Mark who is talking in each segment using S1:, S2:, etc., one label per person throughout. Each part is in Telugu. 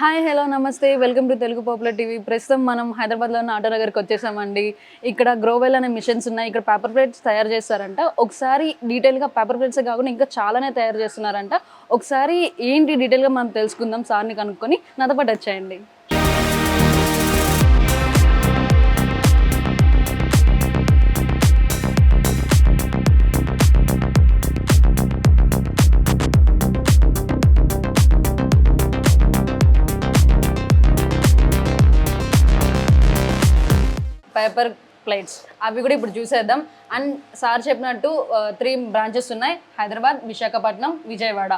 S1: హాయ్ హలో నమస్తే. Welcome to Telugu popular TV. ప్రస్తుతం మనం హైదరాబాద్లో ఉన్న ఆటో నగర్కి వచ్చేసామండి. ఇక్కడ గ్రోవెల్ అనే మిషన్స్ ఉన్నాయి. ఇక్కడ పేపర్ ప్లేట్స్ తయారు చేస్తారంట. ఒకసారి డీటెయిల్గా పేపర్ ప్లేట్స్ కాకుండా ఇంకా చాలానే తయారు చేస్తున్నారంట. ఒకసారి ఏంటి డీటెయిల్గా మనం తెలుసుకుందాం. సార్ని కనుక్కొని నాతో పాటు వచ్చాయండి. Paper plates. అవి కూడా ఇప్పుడు చూసేద్దాం. అండ్ సార్ చెప్పినట్టు త్రీ బ్రాంచెస్ ఉన్నాయి. హైదరాబాద్ విశాఖపట్నం విజయవాడ.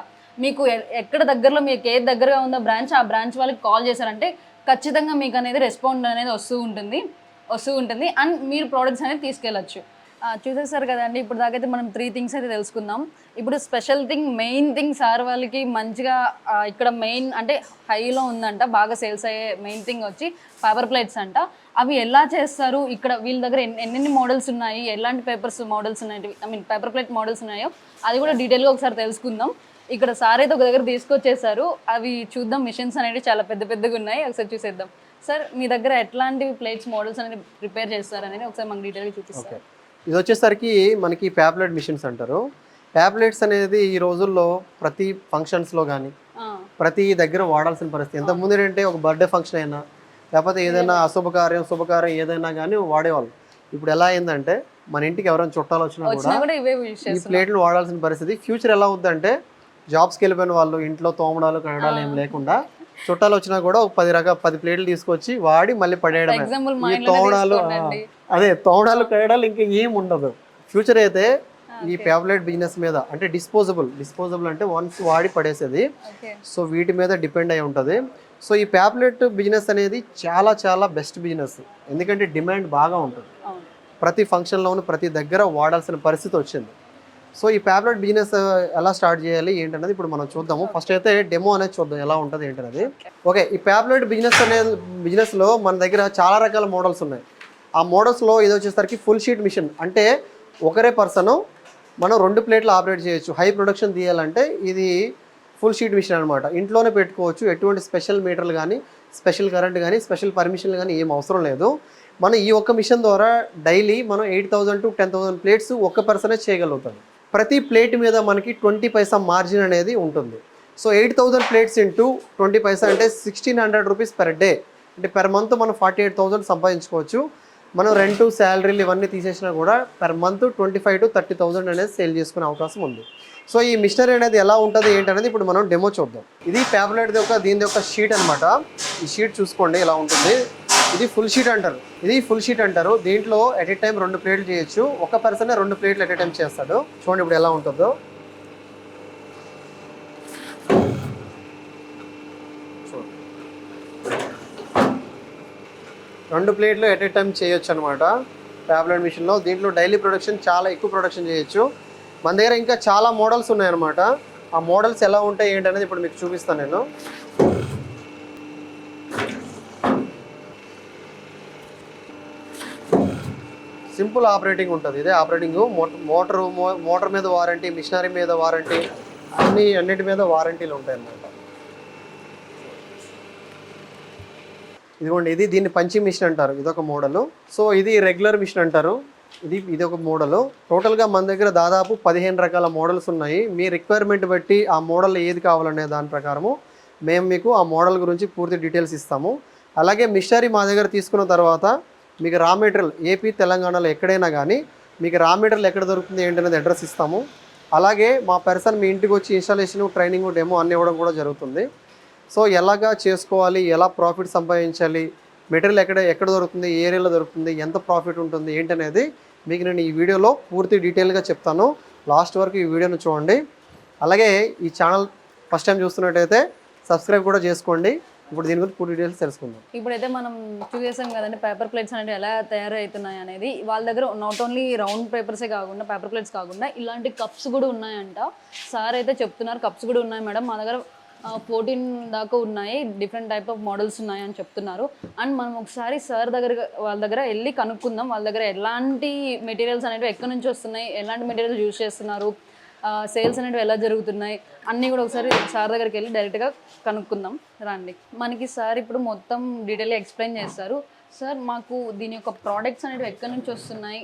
S1: మీకు ఎక్కడ దగ్గరలో మీకు ఏది దగ్గరగా ఉందో బ్రాంచ్ ఆ బ్రాంచ్ వాళ్ళకి కాల్ చేశారంటే ఖచ్చితంగా మీకు అనేది రెస్పాండ్ అనేది వస్తూ ఉంటుంది. వస్తూ ఉంటుంది. అండ్ మీరు ప్రోడక్ట్స్ అనేది తీసుకెళ్ళచ్చు. చూసేసారు కదండి ఇప్పుడు దాకైతే మనం త్రీ థింగ్స్ అయితే తెలుసుకుందాం. ఇప్పుడు special thing main thing sir వాళ్ళకి మంచిగా ఇక్కడ మెయిన్ అంటే హైలో ఉందంట బాగా సేల్స్ అయ్యే మెయిన్ థింగ్ వచ్చి పేపర్ ప్లేట్స్ అంట. అవి ఎలా చేస్తారు? ఇక్కడ వీళ్ళ దగ్గర ఎన్ని ఎన్నెన్ని మోడల్స్ ఉన్నాయి? ఎలాంటి పేపర్స్ మోడల్స్ ఉన్నాయి? I mean paper plate models ఉన్నాయో అది కూడా డీటెయిల్గా ఒకసారి తెలుసుకుందాం. ఇక్కడ సార్ అయితే ఒక దగ్గర తీసుకొచ్చేసారు అవి చూద్దాం మిషన్స్ అనేవి చాలా పెద్ద పెద్దగా ఉన్నాయి. ఒకసారి చూసేద్దాం. సార్ మీ దగ్గర ఎట్లాంటి ప్లేట్స్ మోడల్స్ అనేది ప్రిపేర్ చేస్తారు అనేది ఒకసారి మాకు డీటెయిల్గా చూపిస్తారు?
S2: ఇది వచ్చేసరికి మనకి ప్యాప్లెట్ మిషన్స్ అంటారు. ప్యాప్లెట్స్ అనేది ఈ రోజుల్లో ప్రతి ఫంక్షన్స్లో కానీ ప్రతి దగ్గర వాడాల్సిన పరిస్థితి. ఇంతకు ముందు ఏంటంటే ఒక బర్త్డే ఫంక్షన్ అయినా లేకపోతే ఏదైనా అశుభకార్యం శుభకార్యం ఏదైనా కానీ వాడేవాళ్ళు. ఇప్పుడు ఎలా అయిందంటే మన ఇంటికి ఎవరైనా చుట్టాలు వచ్చినా కూడా ఈ ప్లేట్లు వాడాల్సిన పరిస్థితి. ఫ్యూచర్ ఎలా అవుద్దంటే జాబ్స్కి వెళ్ళిపోయిన వాళ్ళు ఇంట్లో తోమడాలు కడడాలు ఏం లేకుండా చుట్టాలు వచ్చినా కూడా ఒక పది రకాల పది ప్లేట్లు తీసుకొచ్చి వాడి మళ్ళీ
S1: మా
S2: ఈ తోమడాలు అదే తోమడాలు కడడాలు ఇంకా ఏం ఉండదు. ఫ్యూచర్ అయితే ఈ ప్యాబ్లెట్ బిజినెస్ మీద అంటే డిస్పోజబుల్ డిస్పోజబుల్ అంటే వన్స్ వాడి పడేసేది. సో వీటి మీద డిపెండ్ అయి ఉంటుంది. సో ఈ ప్యాబ్లెట్ బిజినెస్ అనేది చాలా చాలా బెస్ట్ బిజినెస్. ఎందుకంటే డిమాండ్ బాగా ఉంటుంది. ప్రతి ఫంక్షన్లోనూ ప్రతి దగ్గర వాడాల్సిన పరిస్థితి వచ్చింది. సో ఈ ప్యాబ్లెట్ బిజినెస్ ఎలా స్టార్ట్ చేయాలి ఏంటనేది ఇప్పుడు మనం చూద్దాము. ఫస్ట్ అయితే డెమో అనేది చూద్దాం ఎలా ఉంటుంది ఏంటనేది ఓకే. ఈ ప్యాబ్లెట్ బిజినెస్ అనేది బిజినెస్లో మన దగ్గర చాలా రకాల మోడల్స్ ఉన్నాయి. ఆ మోడల్స్లో ఇది వచ్చేసరికి ఫుల్ షీట్ మిషన్. అంటే ఒకరే పర్సన్ మనం రెండు ప్లేట్లు ఆపరేట్ చేయొచ్చు. హై ప్రొడక్షన్ తీయాలంటే ఇది ఫుల్ షీట్ మిషన్ అనమాట ఇంట్లోనే పెట్టుకోవచ్చు. ఎటువంటి స్పెషల్ మీటర్లు కానీ స్పెషల్ కరెంట్ కానీ స్పెషల్ పర్మిషన్లు కానీ ఏం అవసరం లేదు. మనం ఈ ఒక్క మిషన్ ద్వారా డైలీ మనం eight thousand to ten thousand plates ఒక్క పర్సనే చేయగలుగుతాం. ప్రతి ప్లేట్ మీద మనకి ట్వంటీ పైసా మార్జిన్ అనేది ఉంటుంది. So eight thousand plates into twenty paisa అంటే sixteen hundred rupees per day. అంటే పెర్ మంత్ మనం ఫార్టీ ఎయిట్ థౌసండ్ సంపాదించుకోవచ్చు. మనం రెంట్ శాలరీలు ఇవన్నీ తీసేసినా కూడా per month twenty five to thirty thousand అనేది సేల్ చేసుకునే అవకాశం ఉంది. సో ఈ మిషనరీ అనేది ఎలా ఉంటుంది ఏంటనేది ఇప్పుడు మనం డెమో చూద్దాం. ఇది ప్యాబ్లెట్ యొక్క దీని యొక్క షీట్ అన్నమాట. ఈ షీట్ చూసుకోండి ఇలా ఉంటుంది. ఇది ఫుల్ షీట్ అంటారు. ఇది ఫుల్ షీట్ అంటారు. దీంట్లో ఎట్ ఎ టైం రెండు ప్లేట్లు చేయొచ్చు. ఒక పర్సన్ రెండు ప్లేట్లు ఎట్ ఎ టైం చేస్తాడు. చూడండి ఇప్పుడు ఎలా ఉంటుందో. రెండు ప్లేట్లు ఎట్ ఎ టైం చేయొచ్చు అనమాట ట్యాబ్లెట్ మిషన్లో దీంట్లో డైలీ ప్రొడక్షన్ చాలా ఎక్కువ ప్రొడక్షన్ చేయొచ్చు. మన దగ్గర ఇంకా చాలా మోడల్స్ ఉన్నాయన్నమాట. ఆ మోడల్స్ ఎలా ఉంటాయి ఏంటనేది ఇప్పుడు మీకు చూపిస్తాను నేను. సింపుల్ ఆపరేటింగ్ ఉంటుంది. ఇదే ఆపరేటింగ్. మోటార్ మోటార్ మీద వారంటీ మిషనరీ మీద వారంటీ అన్ని అన్నిటి మీద వారంటీలు ఉంటాయి అన్నమాట ఇదిగోండి ఇది దీన్ని పంచి మిషన్ అంటారు. ఇదొక మోడల్. సో ఇది రెగ్యులర్ మిషన్ అంటారు. ఇది ఇది ఒక మోడల్. టోటల్గా మన దగ్గర దాదాపు పదిహేను రకాల మోడల్స్ ఉన్నాయి. మీ రిక్వైర్మెంట్ బట్టి ఆ మోడల్ ఏది కావాలనే దాని ప్రకారము మేము మీకు ఆ మోడల్ గురించి పూర్తి డీటెయిల్స్ ఇస్తాము. అలాగే మిషనరీ మా దగ్గర తీసుకున్న తర్వాత మీకు రా మెటీరియల్ ఏపీ తెలంగాణలో ఎక్కడైనా కానీ మీకు రా మెటీరియల్ ఎక్కడ దొరుకుతుంది ఏంటనేది అడ్రస్ ఇస్తాము. అలాగే మా పర్సన్ మీ ఇంటికి వచ్చి ఇన్స్టాలేషన్ ట్రైనింగ్ డెమో అన్ని ఇవ్వడం కూడా జరుగుతుంది. సో ఎలాగా చేసుకోవాలి? ఎలా ప్రాఫిట్ సంపాదించాలి? మెటీరియల్ ఎక్కడ ఎక్కడ దొరుకుతుంది ఏ ఏరియాలో దొరుకుతుంది ఎంత ప్రాఫిట్ ఉంటుంది ఏంటనేది మీకు నేను ఈ వీడియోలో పూర్తి డీటెయిల్గా చెప్తాను. లాస్ట్ వరకు ఈ వీడియోను చూడండి. అలాగే ఈ ఛానల్ ఫస్ట్ టైం చూస్తున్నట్టయితే సబ్స్క్రైబ్ కూడా చేసుకోండి. ఇప్పుడు దీని గురించి పూర్తి డీటెయిల్స్ తెలుసుకుందాం.
S1: ఇప్పుడైతే మనం చూసేసాం కదండి పేపర్ ప్లేట్స్ అనేవి ఎలా తయారవుతున్నాయి అనేది. వాళ్ళ దగ్గర నాట్ ఓన్లీ రౌండ్ పేపర్సే కాకుండా పేపర్ ప్లేట్స్ కాకుండా ఇలాంటి కప్స్ కూడా ఉన్నాయంట. సార్ అయితే చెప్తున్నారు కప్స్ కూడా ఉన్నాయి మేడం. మా దగ్గర ఫోర్టీన్ దాకా ఉన్నాయి. డిఫరెంట్ టైప్ ఆఫ్ మోడల్స్ ఉన్నాయి అని చెప్తున్నారు. అండ్ మనం ఒకసారి సార్ దగ్గర వాళ్ళ దగ్గర వెళ్ళి కనుక్కుందాం. వాళ్ళ దగ్గర ఎలాంటి మెటీరియల్స్ అనేవి ఎక్కడి నుంచి వస్తున్నాయి? ఎలాంటి మెటీరియల్స్ యూజ్ చేస్తున్నారు? సేల్స్ అనేవి ఎలా జరుగుతున్నాయి? అన్నీ కూడా ఒకసారి సార్ దగ్గరికి వెళ్ళి డైరెక్ట్గా కనుక్కుందాం. రండి. మనకి సార్ ఇప్పుడు మొత్తం డీటెయిల్గా ఎక్స్ప్లెయిన్ చేస్తారు. సార్ మాకు దీని యొక్క ప్రోడక్ట్స్ అనేవి ఎక్కడి నుంచి వస్తున్నాయి?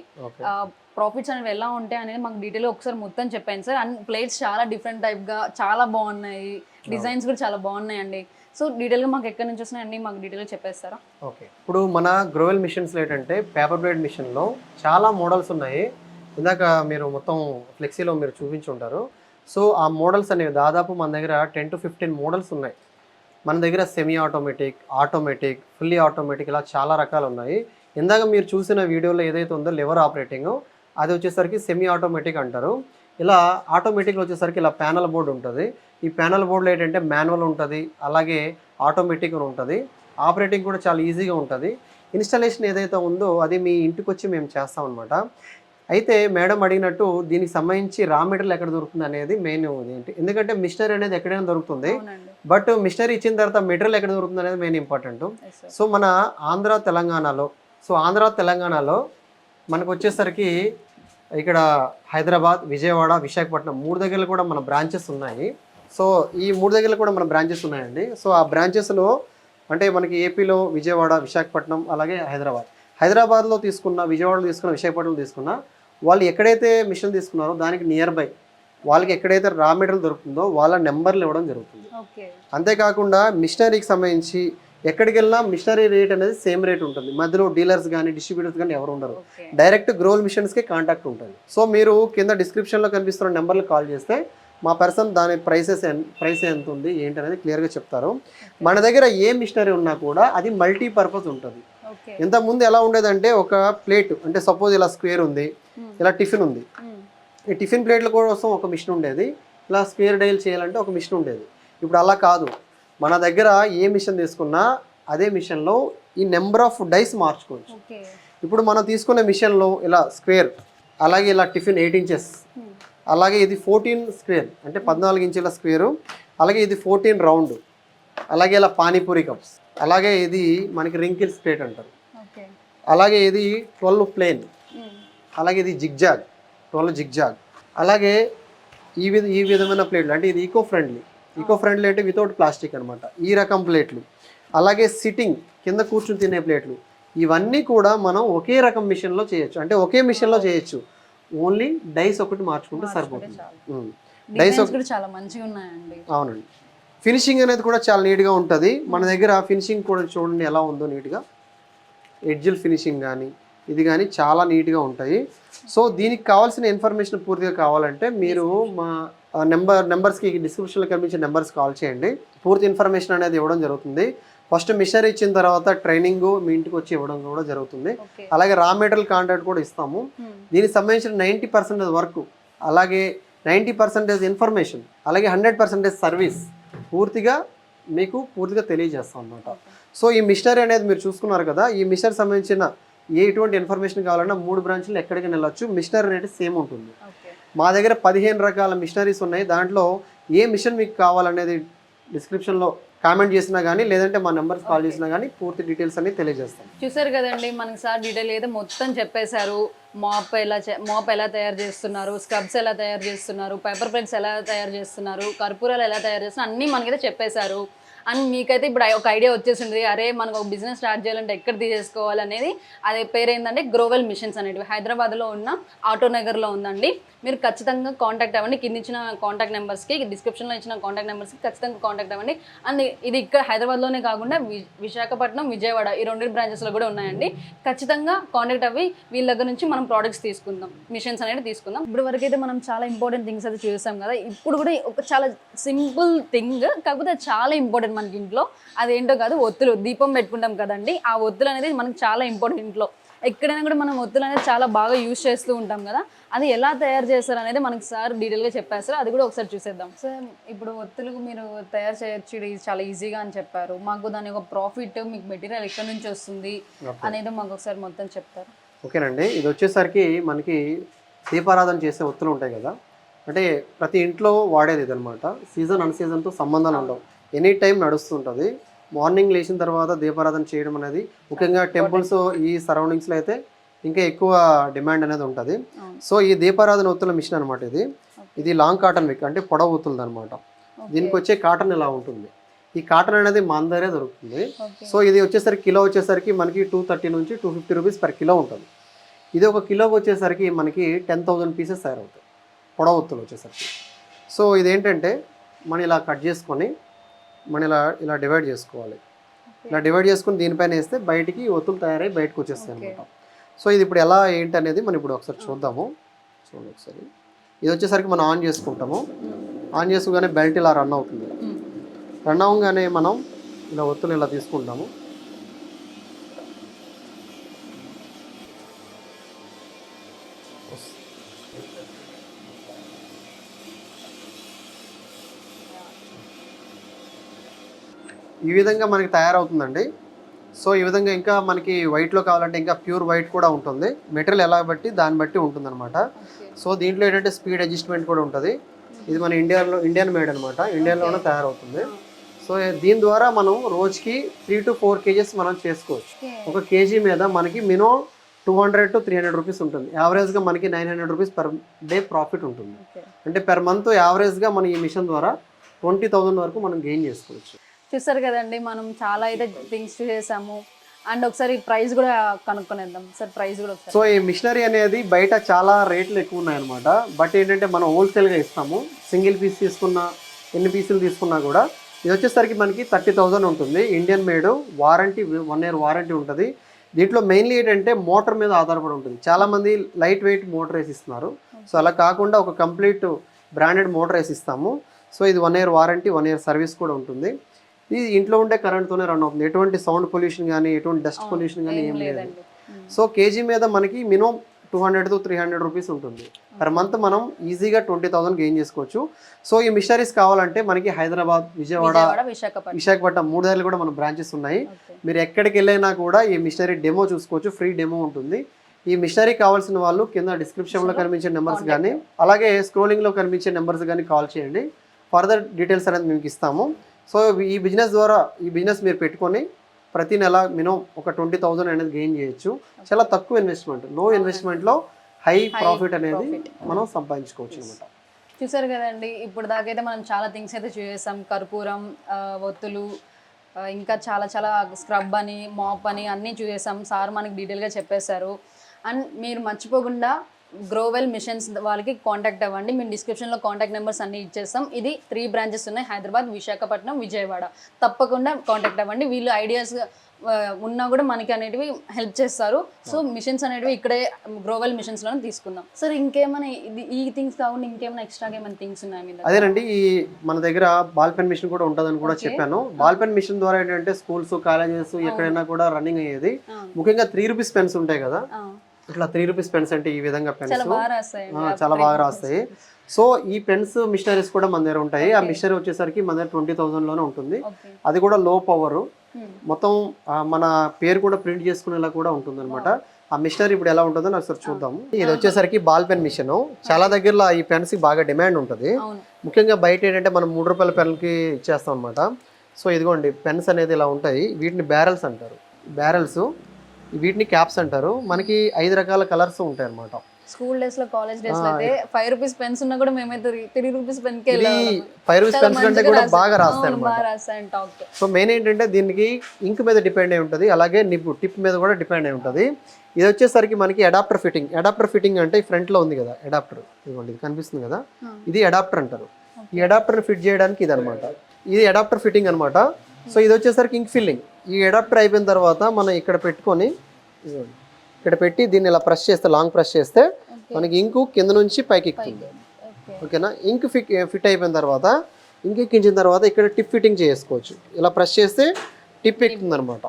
S1: ప్రాఫిట్స్ అనేవి ఎలా ఉంటాయి అనేది మాకు డీటెయిల్గా ఒకసారి మొత్తం చెప్పాను సార్ అన్ని ప్లేట్స్ చాలా డిఫరెంట్ టైప్గా చాలా బాగున్నాయి. డిజైన్స్ కూడా చాలా బాగున్నాయండి. సో డీటెయిల్గా మాకు ఎక్కడి నుంచి వస్తున్నాయి అన్నీ మాకు డీటెయిల్గా చెప్పేస్తారా?
S2: ఓకే. ఇప్పుడు మన గ్రోవెల్ మిషన్స్లో ఏంటంటే పేపర్ బ్లేడ్ మిషన్లో చాలా మోడల్స్ ఉన్నాయి. ఇందాక మీరు మొత్తం ఫ్లెక్సీలో మీరు చూపించుంటారు. సో ఆ మోడల్స్ అనేవి దాదాపు మన దగ్గర టెన్ టు ఫిఫ్టీన్ మోడల్స్ ఉన్నాయి. మన దగ్గర semi automatic automatic fully automatic ఇలా చాలా రకాలు ఉన్నాయి. ఇందాక మీరు చూసిన వీడియోలో ఏదైతే ఉందో లివర్ ఆపరేటింగ్ అది వచ్చేసరికి సెమీ ఆటోమేటిక్ అంటారు. ఇలా ఆటోమేటిక్లో వచ్చేసరికి ఇలా ప్యానల్ బోర్డు ఉంటుంది. ఈ ప్యానల్ బోర్డులో ఏంటంటే మాన్యువల్ ఉంటుంది అలాగే ఆటోమేటిక్ ఉంటుంది. ఆపరేటింగ్ కూడా చాలా ఈజీగా ఉంటుంది. ఇన్స్టాలేషన్ ఏదైతే ఉందో అది మీ ఇంటికి వచ్చి మేము చేస్తాం అనమాట అయితే మేడం అడిగినట్టు దీనికి సంబంధించి రా మెటీరియల్ ఎక్కడ దొరుకుతుంది అనేది మెయిన్ ఏంటి ఎందుకంటే మిషనరీ అనేది ఎక్కడైనా దొరుకుతుంది. బట్ మిషనరీ ఇచ్చిన తర్వాత మెటీరియల్ ఎక్కడ దొరుకుతుంది అనేది మెయిన్ ఇంపార్టెంట్. సో మన ఆంధ్ర తెలంగాణలో సో ఆంధ్ర తెలంగాణలో మనకు వచ్చేసరికి ఇక్కడ హైదరాబాద్ విజయవాడ విశాఖపట్నం మూడు దగ్గర కూడా మన బ్రాంచెస్ ఉన్నాయి. సో ఈ మూడు దగ్గర కూడా మన బ్రాంచెస్ ఉన్నాయండి. సో ఆ బ్రాంచెస్లో అంటే మనకి ఏపీలో విజయవాడ విశాఖపట్నం అలాగే హైదరాబాద్. హైదరాబాద్లో తీసుకున్న విజయవాడలో తీసుకున్న విశాఖపట్నంలో తీసుకున్న వాళ్ళు ఎక్కడైతే మిషన్ తీసుకున్నారో దానికి నియర్ బై వాళ్ళకి ఎక్కడైతే రా మెటీరియల్ దొరుకుతుందో వాళ్ళ నెంబర్లు ఇవ్వడం జరుగుతుంది. అంతేకాకుండా మిషనరీకి సంబంధించి ఎక్కడికి వెళ్ళినా మిషనరీ రేట్ అనేది సేమ్ రేట్ ఉంటుంది. మధ్యలో డీలర్స్ కానీ డిస్ట్రిబ్యూటర్స్ కానీ ఎవరు ఉండరు. డైరెక్ట్ గ్రోల్ మిషన్స్కి కాంటాక్ట్ ఉంటుంది. సో మీరు కింద డిస్క్రిప్షన్లో కనిపిస్తున్న నెంబర్లు కాల్ చేస్తే మా పర్సన్ దాని ప్రైసెస్ ప్రైస్ ఎంత ఉంది ఏంటి అనేది క్లియర్గా చెప్తారు. మన దగ్గర ఏ మిషనరీ ఉన్నా కూడా అది మల్టీ పర్పస్ ఉంటుంది ఇంతకుముందు ఎలా ఉండేదంటే ఒక ప్లేట్ అంటే సపోజ్ ఇలా స్క్వేర్ ఉంది ఇలా టిఫిన్ ఉంది. ఈ టిఫిన్ ప్లేట్ల కోసం ఒక మిషన్ ఉండేది. ఇలా స్క్వేర్ డైల్ చేయాలంటే ఒక మిషన్ ఉండేది. ఇప్పుడు అలా కాదు. మన దగ్గర ఏ మిషన్ తీసుకున్నా అదే మిషన్లో ఈ నెంబర్ ఆఫ్ డైస్ మార్చుకోవచ్చు. ఇప్పుడు మనం తీసుకునే మిషన్లో ఇలా స్క్వేర్ అలాగే ఇలా టిఫిన్ ఎయిట్ ఇంచెస్ అలాగే ఇది ఫోర్టీన్ స్క్వేర్ అంటే పద్నాలుగు ఇంచుల స్క్వేరు అలాగే ఇది ఫోర్టీన్ రౌండ్ అలాగే ఇలా పానీపూరి కప్స్ అలాగే ఇది మనకి రింకిల్స్ ప్లేట్ అంటారు. అలాగే ఇది ట్వెల్వ్ ప్లేన్ అలాగే ఇది జిగ్జాగ్ ట్వెల్వ్ జిగ్జాగ్ అలాగే ఈ విధ ఈ విధమైన ప్లేట్లు అంటే ఇది ఈకో ఫ్రెండ్లీ ఈకో ఫ్రెండ్లీ అంటే వితౌట్ ప్లాస్టిక్ అనమాట ఈ రకం ప్లేట్లు అలాగే సిట్టింగ్ కింద కూర్చుని తినే ప్లేట్లు ఇవన్నీ కూడా మనం ఒకే రకం మిషన్లో చేయొచ్చు. అంటే ఒకే మిషన్లో చేయొచ్చు. ఓన్లీ డైస్ ఒకటి మార్చుకుంటే సరిపోతుంది. డైస్
S1: కూడా చాలా మంచిగా ఉన్నాయండి.
S2: అవునండి. ఫినిషింగ్ అనేది కూడా చాలా నీట్గా ఉంటుంది. మన దగ్గర ఫినిషింగ్ కూడా చూడండి ఎలా ఉందో నీట్గా. ఎడ్జిల్ ఫినిషింగ్ కానీ ఇది కానీ చాలా నీట్గా ఉంటాయి. సో దీనికి కావాల్సిన ఇన్ఫర్మేషన్ పూర్తిగా కావాలంటే మీరు మా నెంబర్ నెంబర్స్కి డిస్క్రిప్షన్లో కనిపించే నెంబర్స్ కాల్ చేయండి. పూర్తి ఇన్ఫర్మేషన్ అనేది ఇవ్వడం జరుగుతుంది. ఫస్ట్ మిషనరీ ఇచ్చిన తర్వాత ట్రైనింగ్ మీ ఇంటికి వచ్చి ఇవ్వడం కూడా జరుగుతుంది. అలాగే రా మెటీరియల్ కాంటాక్ట్ కూడా ఇస్తాము. దీనికి సంబంధించిన నైంటీ పర్సెంటేజ్ వర్క్ అలాగే నైంటీ పర్సెంటేజ్ ఇన్ఫర్మేషన్ అలాగే హండ్రెడ్ పర్సెంటేజ్ సర్వీస్ పూర్తిగా మీకు పూర్తిగా తెలియజేస్తాం అనమాట సో ఈ మిషనరీ అనేది మీరు చూసుకున్నారు కదా ఈ మిషనరీ సంబంధించిన ఏ ఎటువంటి ఇన్ఫర్మేషన్ కావాలన్నా మూడు బ్రాంచ్లు ఎక్కడికి వెళ్ళొచ్చు. మిషనరీ రేట్ సేమ్ ఉంటుంది. మా దగ్గర పదిహేను రకాల మిషనరీస్ ఉన్నాయి. దాంట్లో ఏ మిషన్ మీకు కావాలనేది డిస్క్రిప్షన్లో కామెంట్ చేసినా కానీ లేదంటే మా నెంబర్స్ కాల్ చేసినా కానీ పూర్తి డీటెయిల్స్ అన్ని తెలియజేస్తాం.
S1: చూసారు కదండి మనకి సార్ డీటెయిల్ అయితే మొత్తం చెప్పేశారు. మాప్ ఎలా మాప్ ఎలా తయారు చేస్తున్నారు స్క్రబ్స్ ఎలా తయారు చేస్తున్నారు పేపర్ ప్లేట్స్ ఎలా తయారు చేస్తున్నారు కర్పూరాలు ఎలా తయారు చేస్తున్నారు అన్నీ మనకైతే చెప్పేశారు. అండ్ మీకైతే ఇప్పుడు ఒక ఐడియా వచ్చేసింది అరే మనకు ఒక బిజినెస్ స్టార్ట్ చేయాలంటే ఎక్కడ తీసేసుకోవాలి అనేది. అదే పేరు ఏంటంటే గ్రోవెల్ మిషన్స్ అనేటివి. హైదరాబాద్లో ఉన్న ఆటో నగర్లో ఉందండి. మీరు ఖచ్చితంగా కాంటాక్ట్ అవ్వండి. కింద ఇచ్చిన కాంటాక్ట్ నెంబర్స్కి డిస్క్రిప్షన్లో ఇచ్చిన కాంటాక్ట్ నెంబర్స్కి ఖచ్చితంగా కాంటాక్ట్ అవ్వండి. అండ్ ఇది ఇక్కడ హైదరాబాద్లోనే కాకుండా విశాఖపట్నం విజయవాడ ఈ రెండు బ్రాంచెస్లో కూడా ఉన్నాయండి. ఖచ్చితంగా కాంటాక్ట్ అవ్వి వీళ్ళ దగ్గర నుంచి మనం ప్రోడక్ట్స్ తీసుకుందాం. మిషన్స్ అనేది తీసుకుందాం. ఇప్పుడు వరకు అయితే మనం చాలా ఇంపార్టెంట్ థింగ్స్ అయితే చూసాం కదా. ఇప్పుడు కూడా ఒక చాలా సింపుల్ థింగ్ కాకపోతే చాలా ఇంపార్టెంట్ మనకి ఇంట్లో. అదేంటో కాదు ఒత్తులు. దీపం పెట్టుకుంటాం కదండి. ఆ ఒత్తులు అనేది మనకి చాలా ఇంపార్టెంట్ ఇంట్లో. ఎక్కడైనా కూడా మనం ఒత్తులు అనేది చాలా బాగా యూజ్ చేస్తూ ఉంటాం కదా. అది ఎలా తయారు చేస్తారు అనేది మనకి సార్ డీటెయిల్గా చెప్పేస్తారు. అది కూడా ఒకసారి చూసేద్దాం. సార్ ఇప్పుడు ఒత్తులు మీరు తయారు చేయొచ్చు. ఇది చాలా ఈజీగా అని చెప్పారు. మాకు దాని ఒక ప్రాఫిట్ మీకు మెటీరియల్ ఎక్కడి నుంచి వస్తుంది అనేది మాకు ఒకసారి మొత్తం చెప్తారు.
S2: ఓకేనండి. ఇది వచ్చేసరికి మనకి దీపారాధన చేసే ఒత్తులు ఉంటాయి కదా. అంటే ప్రతి ఇంట్లో వాడేది ఇదనమాట సీజన్ అన్ సీజన్తో సంబంధాలు ఉండవు. Any time నడుస్తుంటుంది. మార్నింగ్ లేచిన తర్వాత దీపారాధన చేయడం అనేది ముఖ్యంగా టెంపుల్స్ ఈ సరౌండింగ్స్లో అయితే ఇంకా ఎక్కువ డిమాండ్ అనేది ఉంటుంది. సో ఈ దీపారాధన ఒత్తుల మిషన్ అనమాట ఇది. ఇది లాంగ్ కాటన్ విక్ అంటే పొడవు అవుతుంది అనమాట దీనికి వచ్చే కాటన్ ఇలా ఉంటుంది? ఈ కాటన్ అనేది మన దగ్గరే దొరుకుతుంది. సో ఇది వచ్చేసరికి కిలో వచ్చేసరికి మనకి టూ థర్టీ నుంచి two fifty rupees per kilo ఉంటుంది. ఇది ఒక కిలోకి వచ్చేసరికి మనకి టెన్ థౌజండ్ పీసెస్ తయారవుతాయి. పొడవత్తులు వచ్చేసరికి. సో ఇదేంటంటే మనం ఇలా కట్ చేసుకొని మనం ఇలా ఇలా డివైడ్ చేసుకోవాలి. ఇలా డివైడ్ చేసుకుని దీనిపైన వేస్తే బయటికి ఒత్తులు తయారై బయటకు వచ్చేస్తాయి. అనమాట సో ఇది ఇప్పుడు ఎలా ఏంటి అనేది మనం ఇప్పుడు ఒకసారి చూద్దాము. చూడండి ఒకసారి. ఇది వచ్చేసరికి మనం ఆన్ చేసుకుంటాము. ఆన్ చేసుకోగానే బెల్ట్ ఇలా రన్ అవుతుంది. రన్ అవ్వగానే మనం ఇలా ఒత్తులు ఇలా తీసుకుంటాము. ఈ విధంగా మనకి తయారవుతుందండి. సో ఈ విధంగా ఇంకా మనకి వైట్లో కావాలంటే ఇంకా ప్యూర్ వైట్ కూడా ఉంటుంది. మెటీరియల్ ఎలా బట్టి దాన్ని బట్టి ఉంటుందన్నమాట. సో దీంట్లో ఏంటంటే స్పీడ్ అడ్జస్ట్మెంట్ కూడా ఉంటుంది. ఇది మన ఇండియాలో ఇండియన్ మేడ్ అనమాట ఇండియాలోనే తయారవుతుంది. సో దీని ద్వారా మనం రోజుకి త్రీ టు ఫోర్ కేజెస్ మనం చేసుకోవచ్చు. ఒక కేజీ మీద మనకి minimum two hundred to three hundred rupees ఉంటుంది. యావరేజ్గా మనకి nine hundred rupees per day profit ఉంటుంది. అంటే పెర్ మంత్ యావరేజ్గా మనం ఈ మిషన్ ద్వారా ట్వంటీ థౌజండ్ వరకు మనం గెయిన్ చేసుకోవచ్చు.
S1: చూసారు కదండి మనం చాలా అయితే థింగ్స్ చేసాము అండ్ ఒకసారి ప్రైస్ కూడా కనుక్కునేద్దాం. సార్ ప్రైస్ కూడా
S2: సో ఈ మిషనరీ అనేది బయట చాలా రేట్లు ఎక్కువ ఉన్నాయన్నమాట. బట్ ఏంటంటే మనం హోల్సేల్గా ఇస్తాము. సింగిల్ పీస్ తీసుకున్నా ఎన్ని పీసులు తీసుకున్నా కూడా ఇది వచ్చేసరికి మనకి థర్టీ థౌజండ్ ఉంటుంది. Indian made warranty one year warranty ఉంటుంది. దీంట్లో మెయిన్లీ ఏంటంటే మోటార్ మీద ఆధారపడి ఉంటుంది. చాలామంది లైట్ వెయిట్ మోటార్ వేసి ఇస్తున్నారు. సో అలా కాకుండా ఒక కంప్లీట్ బ్రాండెడ్ మోటార్ వేసి ఇస్తాము. సో ఇది one year warranty one year service కూడా ఉంటుంది. ఇది ఇంట్లో ఉండే కరెంట్తోనే రన్ అవుతుంది. ఎటువంటి సౌండ్ పొల్యూషన్ కానీ ఎటువంటి డస్ట్ పొల్యూషన్ కానీ
S1: ఏం
S2: లేదు.
S1: లేదండి.
S2: సో కేజీ మీద మనకి minimum two hundred to three hundred rupees ఉంటుంది. పర్ మంత్ మనం ఈజీగా ట్వంటీ థౌసండ్ గెయిన్ చేసుకోవచ్చు. సో ఈ మిషనరీస్ కావాలంటే మనకి హైదరాబాద్ విజయవాడ
S1: విశాఖపట్నం.
S2: విశాఖపట్నం మూడు దగ్గర కూడా మన బ్రాంచెస్ ఉన్నాయి. మీరు ఎక్కడికి వెళ్ళైనా కూడా ఈ మిషనరీ డెమో చూసుకోవచ్చు. ఫ్రీ డెమో ఉంటుంది. ఈ మిషనరీ కావాల్సిన వాళ్ళు కింద డిస్క్రిప్షన్లో కనిపించే నెంబర్స్ కానీ అలాగే స్క్రోలింగ్లో కనిపించే నెంబర్స్ కానీ కాల్ చేయండి. ఫర్దర్ డీటెయిల్స్ అనేది మీకు ఇస్తాము. సో ఈ బిజినెస్ ద్వారా ఈ బిజినెస్ మీరు పెట్టుకొని ప్రతి నెల మినిమం ఒక ట్వంటీ థౌసండ్ అనేది గెయిన్ చేయొచ్చు. చాలా తక్కువ ఇన్వెస్ట్మెంట్లో ఇన్వెస్ట్మెంట్లో హై ప్రాఫిట్ అనేది. మనం సంపాదించుకోవచ్చు అనమాట
S1: చూసారు కదండి ఇప్పుడు దాకైతే మనం చాలా థింగ్స్ అయితే చూసేసాం కర్పూరం ఒత్తులు ఇంకా చాలా చాలా స్క్రబ్ అని మాప్ అని అన్నీ చూసేసాం సార్ మనకి డీటెయిల్గా చెప్పేశారు. అండ్ మీరు మర్చిపోకుండా గ్రోవెల్ మిషన్స్ వాళ్ళకి కాంటాక్ట్ అవ్వండి. మేము డిస్క్రిప్షన్లో కాంటాక్ట్ నెంబర్స్ అన్ని ఇచ్చేస్తాం. ఇది త్రీ బ్రాంచెస్ ఉన్నాయి. హైదరాబాద్ విశాఖపట్నం విజయవాడ. తప్పకుండా కాంటాక్ట్ అవ్వండి. వీళ్ళు ఐడియాస్ ఉన్నా కూడా మనకి అనేటివి హెల్ప్ చేస్తారు. సో మిషన్స్ అనేటివి ఇక్కడే గ్రోవెల్ మిషన్స్లోనే తీసుకుందాం. సార్ ఇంకేమైనా ఇది ఈ థింగ్స్ కాకుండా ఇంకేమైనా ఎక్స్ట్రాగా ఏమైనా థింగ్స్ ఉన్నాయి
S2: అదేనండి. ఈ మన దగ్గర బాల్ పెన్ మిషన్ కూడా ఉంటుందని కూడా. చెప్పాను. బాల్ పెన్ మిషన్ ద్వారా ఏంటంటే స్కూల్స్ కాలేజెస్ ఎక్కడైనా కూడా రన్నింగ్ అయ్యేది. ముఖ్యంగా త్రీ రూపీస్ పెన్స్ ఉంటాయి కదా. ఇట్లా త్రీ రూపీస్ పెన్స్ అంటే ఈ విధంగా పెన్స్
S1: చాలా బాగా
S2: రాస్తాయి. సో ఈ పెన్స్ మిషనరీస్ కూడా మన దగ్గర ఉంటాయి. ఆ మిషనరీ వచ్చేసరికి మన దగ్గర ట్వంటీ థౌసండ్లోనే ఉంటుంది. అది కూడా లో పవర్
S1: Hmm.
S2: మొత్తం మన పేరు కూడా ప్రింట్ చేసుకునేలా కూడా ఉంటుంది అనమాట ఆ మిషనరీ ఇప్పుడు ఎలా ఉంటుందో నాకు ఒకసారి చూద్దాము. ఇది వచ్చేసరికి బాల్ పెన్ మిషన్ చాలా దగ్గరలో ఈ పెన్స్ బాగా డిమాండ్ ఉంటుంది. ముఖ్యంగా బయట ఏంటంటే మనం మూడు రూపాయల పెన్కి ఇచ్చేస్తాం అనమాట సో ఇదిగోండి పెన్స్ అనేది ఇలా ఉంటాయి. వీటిని బ్యారల్స్ అంటారు. బ్యారల్స్ వీటిని క్యాప్స్ అంటారు. మనకి ఐదు రకాల కలర్స్ ఉంటాయి అనమాట
S1: స్కూల్ డేస్లో కాలేజ్ డేస్లో అయితే ఫైవ్ రూపీస్ పెన్స్ ఉన్నా కూడా మేమైతే త్రీ రూపీస్ పెన్కి
S2: ఫైవ్ రూపీస్ పెన్స్ కంటే కూడా బాగా
S1: టాక్
S2: సో మెయిన్ ఏంటంటే దీనికి ఇంక్ మీద డిపెండ్ అయి ఉంటుంది. అలాగే నిప్పు టిప్ మీద కూడా డిపెండ్ అయి ఉంటుంది. ఇది వచ్చేసరికి మనకి అడాప్టర్ ఫిట్టింగ్ అడాప్టర్ ఫిట్టింగ్ అంటే ఈ ఫ్రంట్లో ఉంది కదా అడాప్టర్ ఇదిగోండి ఇది కనిపిస్తుంది కదా? ఇది అడాప్టర్ అంటారు. ఈ అడాప్టర్ ఫిట్ చేయడానికి ఇది అనమాట ఇది అడాప్టర్ ఫిట్టింగ్ అనమాట సో ఇది వచ్చేసరికి ఇంక్ ఫిల్లింగ్ ఈ అడాప్టర్ అయిపోయిన తర్వాత మనం ఇక్కడ పెట్టుకొని. ఇక్కడ పెట్టి దీన్ని ఇలా ప్రెస్ చేస్తే లాంగ్ ప్రెస్ చేస్తే మనకి ఇంకు కింద నుంచి పైకి ఎక్కుతుంది.
S1: ఓకే.
S2: ఓకేనా? ఇంక్ ఫిట్ ఫిట్ అయిపోయిన తర్వాత ఇంక్ ఎక్కించిన తర్వాత ఇక్కడ టిప్ ఫిట్టింగ్ చేసుకోవచ్చు. ఇలా ప్రెస్ చేస్తే టిప్ ఎక్కుతుంది అనమాట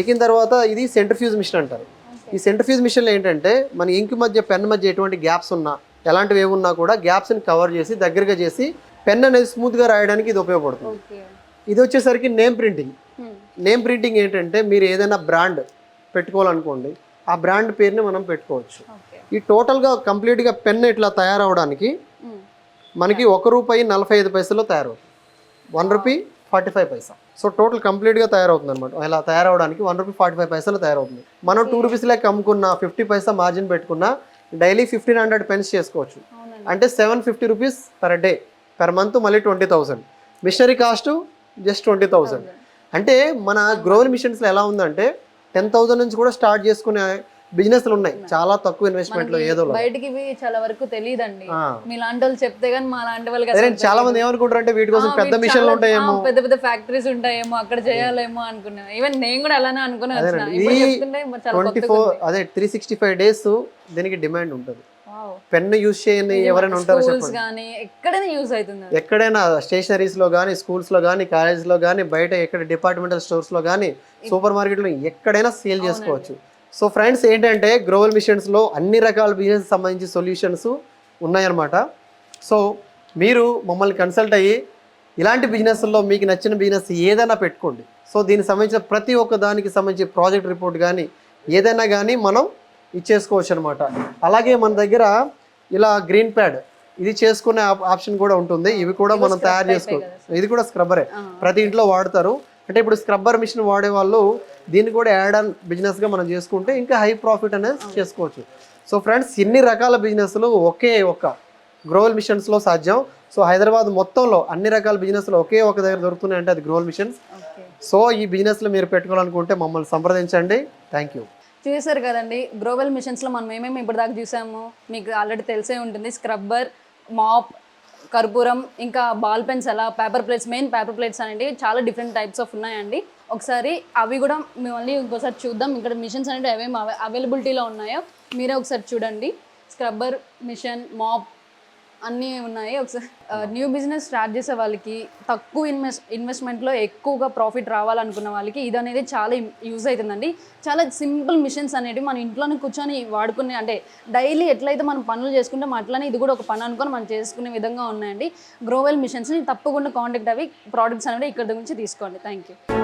S2: ఎక్కిన తర్వాత ఇది సెంట్రిఫ్యూజ్ మిషన్ అంటారు. ఈ సెంట్రిఫ్యూజ్ మిషన్లో ఏంటంటే మన ఇంక్ మధ్య పెన్ మధ్య ఎటువంటి గ్యాప్స్ ఉన్నా ఎలాంటివి ఏమున్నా కూడా గ్యాప్స్ని కవర్ చేసి దగ్గరగా చేసి పెన్ అనేది స్మూత్గా రాయడానికి ఇది ఉపయోగపడుతుంది. ఇది వచ్చేసరికి నేమ్ ప్రింటింగ్. నేమ్ ప్రింటింగ్ ఏంటంటే మీరు ఏదైనా బ్రాండ్ పెట్టుకోవాలనుకోండి ఆ బ్రాండ్ పేరుని మనం పెట్టుకోవచ్చు. ఈ టోటల్గా కంప్లీట్గా పెన్ ఇట్లా తయారవడానికి మనకి ఒక రూపాయి నలభై ఐదు పైసల్లో తయారవుతుంది. One rupee forty five paisa. So total కంప్లీట్గా తయారవుతుంది అనమాట ఇలా తయారవడానికి వన్ రూపీ ఫార్టీ ఫైవ్ పైసలు తయారవుతుంది. మనం టూ రూపీస్ లెక్క అమ్ముకున్న ఫిఫ్టీ పైసా మార్జిన్ పెట్టుకున్న డైలీ ఫిఫ్టీన్ హండ్రెడ్ పెన్స్ చేసుకోవచ్చు. అంటే seven fifty rupees per day per month మళ్ళీ twenty thousand. Machinery cost just twenty thousand. అంటే మన గ్రోవర్ మిషన్స్లో ఎలా ఉందంటే టెన్ థౌసండ్ నుంచి కూడా స్టార్ట్ చేసుకునే బిజినెస్లు ఉన్నాయి చాలా తక్కువ ఇన్వెస్ట్మెంట్లో ఏదో లో.
S1: బయటికి ఇవి చాలా వరకు తెలియదండి. మీ లాంటి వాళ్ళు చెప్తే గానీ మా లాంటి అసలు
S2: చాలా మంది ఏమనుకుంటారు అంటే వీటి కోసం పెద్ద మిషన్లు ఉంటాయేమో
S1: పెద్ద పెద్ద ఫ్యాక్టరీస్ ఉంటాయేమో అక్కడ చేయాలేమో అనుకున్నాను ఈవెన్ నేను కూడా అలానే అనుకుని వచ్చిన
S2: అదేనండి.
S1: ఇప్పుడు
S2: ఈ
S1: చెప్తుంటే చాలా
S2: ట్వంటీ ఫోర్. అదే త్రీ సిక్స్టీ ఫైవ్ డేస్ దీనికి డిమాండ్ ఉంటుంది
S1: Wow.
S2: పెన్ యూస్ చేయని ఎవరైనా ఉంటారో చెప్పండి.
S1: ఎక్కడైనా యూజ్ అవుతుంది.
S2: ఎక్కడైనా స్టేషనరీస్లో కానీ స్కూల్స్లో కానీ కాలేజ్లో కానీ బయట ఎక్కడ డిపార్ట్మెంటల్ స్టోర్స్లో కానీ సూపర్ మార్కెట్లో ఎక్కడైనా సేల్ చేసుకోవచ్చు. సో ఫ్రెండ్స్ ఏంటంటే గ్రోవల్ మిషన్స్లో అన్ని రకాల బిజినెస్ సంబంధించి సొల్యూషన్స్ ఉన్నాయన్నమాట. సో మీరు మమ్మల్ని కన్సల్ట్ అయ్యి ఇలాంటి బిజినెస్లో మీకు నచ్చిన బిజినెస్ ఏదైనా పెట్టుకోండి. సో దీనికి సంబంధించిన ప్రతి ఒక్క దానికి సంబంధించి ప్రాజెక్ట్ రిపోర్ట్ కానీ ఏదైనా కానీ మనం ఇచ్చేసుకోవచ్చు అనమాట అలాగే మన దగ్గర ఇలా గ్రీన్ ప్యాడ్ ఇది చేసుకునే ఆప్- ఆప్షన్ కూడా ఉంటుంది. ఇవి కూడా మనం తయారు చేసుకో ఇది కూడా స్క్రబ్బరే. ప్రతి ఇంట్లో వాడతారు. అంటే ఇప్పుడు స్క్రబ్బర్ మిషన్ వాడే వాళ్ళు దీన్ని కూడా యాడ్ ఆన్ బిజినెస్గా మనం చేసుకుంటే ఇంకా హై ప్రాఫిట్ అనేది చేసుకోవచ్చు. సో ఫ్రెండ్స్ ఎన్ని రకాల బిజినెస్లు ఒకే ఒక గ్రోవల్ మిషన్స్లో సాధ్యం. సో హైదరాబాద్ మొత్తంలో అన్ని రకాల బిజినెస్లు ఒకే ఒక దగ్గర దొరుకుతున్నాయి అంటే అది గ్రోవల్ మిషన్స్. సో ఈ బిజినెస్లో మీరు పెట్టుకోవాలనుకుంటే మమ్మల్ని సంప్రదించండి. థ్యాంక్ యూ
S1: చూసారు కదండి. గ్లోబల్ మిషన్స్లో మనం ఏమేమి ఇప్పటిదాకా చూసాము? మీకు ఆల్రెడీ తెలిసే ఉంటుంది. స్క్రబ్బర్ మాప్ కర్పూరం ఇంకా బాల్ పెన్స్ అలా paper plates main paper plates అనేవి చాలా డిఫరెంట్ టైప్స్ ఆఫ్ ఉన్నాయండి. ఒకసారి అవి కూడా మిమ్మల్ని ఇంకోసారి చూద్దాం. ఇక్కడ మిషన్స్ అనేవి ఏమేమి అవైలబిలిటీలో ఉన్నాయో మీరే ఒకసారి చూడండి. స్క్రబ్బర్ మిషన్ మాప్ అన్నీ ఉన్నాయి. ఒకసారి న్యూ బిజినెస్ స్టార్ట్ చేసే వాళ్ళకి తక్కువ ఇన్వెస్ట్ ఇన్వెస్ట్మెంట్లో ఎక్కువగా ప్రాఫిట్ రావాలనుకున్న వాళ్ళకి ఇది అనేది చాలా యూజ్ అవుతుందండి. చాలా సింపుల్ మిషన్స్ అనేవి మన ఇంట్లోనే కూర్చొని వాడుకునే అంటే డైలీ ఎట్లయితే మనం పనులు చేసుకుంటే అట్లనే ఇది కూడా ఒక పని అనుకొని మనం చేసుకునే విధంగా ఉన్నాయండి. గ్రోవెల్ మిషన్స్ని తప్పకుండా కాంటాక్ట్ అవి ప్రోడక్ట్స్ అనేవి ఇక్కడ నుంచి తీసుకోండి. Thank you